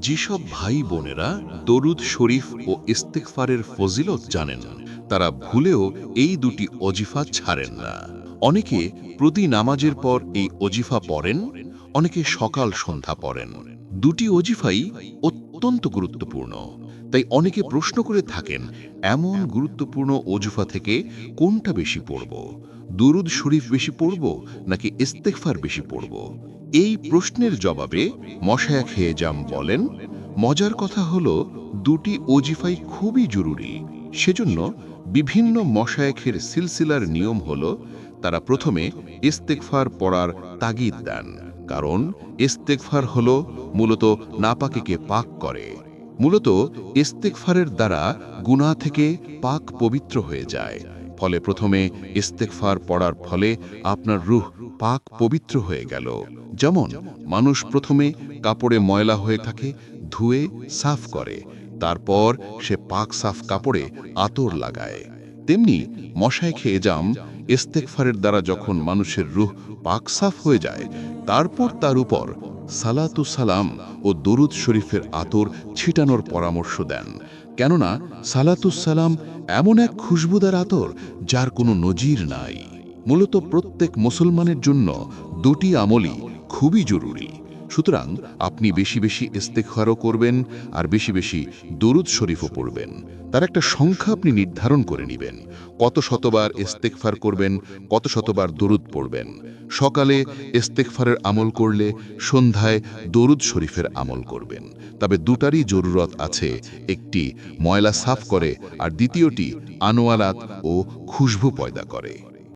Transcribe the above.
যেসব ভাই বোনেরা দরুদ শরীফ ও ইস্তেকফারের ফজিলত জানেন, তারা ভুলেও এই দুটি অজিফা ছাড়েন না। অনেকে প্রতি নামাজের পর এই অজিফা পড়েন, অনেকে সকাল সন্ধ্যা পড়েন। দুটি অজিফাই অত্যন্ত গুরুত্বপূর্ণ। তাই অনেকে প্রশ্ন করে থাকেন, এমন গুরুত্বপূর্ণ অজুফা থেকে কোনটা বেশি পড়ব? দুরুদ শরীফ বেশি পড়ব নাকি ইস্তেকফার বেশি পড়ব? এই প্রশ্নের জবাবে মশায়া খেয়ে জাম বলেন, মজার কথা হলো দুটি অজিফাই খুবই জরুরি। সেজন্য বিভিন্ন মশায়েখের সিলসিলার নিয়ম হল, তারা প্রথমে ইস্তেকফার পড়ার তাগিদ দেন। কারণ ইস্তেকফার হল মূলত নাপাকিকে পাক করে। মূলত ইস্তেকফারের দ্বারা গুনাহ থেকে পাক পবিত্র হয়ে যায়। ফলে প্রথমে ইস্তেকফার পড়ার ফলে আপনার রূহ পাক পবিত্র হয়ে গেল। যেমন মানুষ প্রথমে কাপড়ে ময়লা হয়ে থাকে, ধুয়ে সাফ করে। তারপর সে পাক সাফ কাপড়ে আতর লাগায়। তেমনি মশায় খেয়ে যাম ইস্তেকফারের দ্বারা যখন মানুষের রুহ পাক সাফ হয়ে যায়, তারপর তার উপর সালাতু সালাম ও দরুদ শরীফের আতর ছিটানোর পরামর্শ দেন। কেননা সালাতুসালাম এমন এক খুশবুদার আতর যার কোনো নজির নাই। মূলত প্রত্যেক মুসলমানের জন্য দুটি আমলই খুবই জরুরি। সুতরাং আপনি বেশি বেশি ইস্তেকফারও করবেন আর বেশি বেশি দরুদ শরীফও পড়বেন। তার একটা সংখ্যা আপনি নির্ধারণ করে নেবেন। কত শতবার ইস্তেকফার করবেন, কত শতবার দরুদ পড়বেন। সকালে ইস্তেকফারের আমল করলে সন্ধ্যায় দরুদ শরীফের আমল করবেন। তবে দুটারই জরুরত আছে। একটি ময়লা সাফ করে আর দ্বিতীয়টি আনোয়ারাত ও খুশবু পয়দা করে।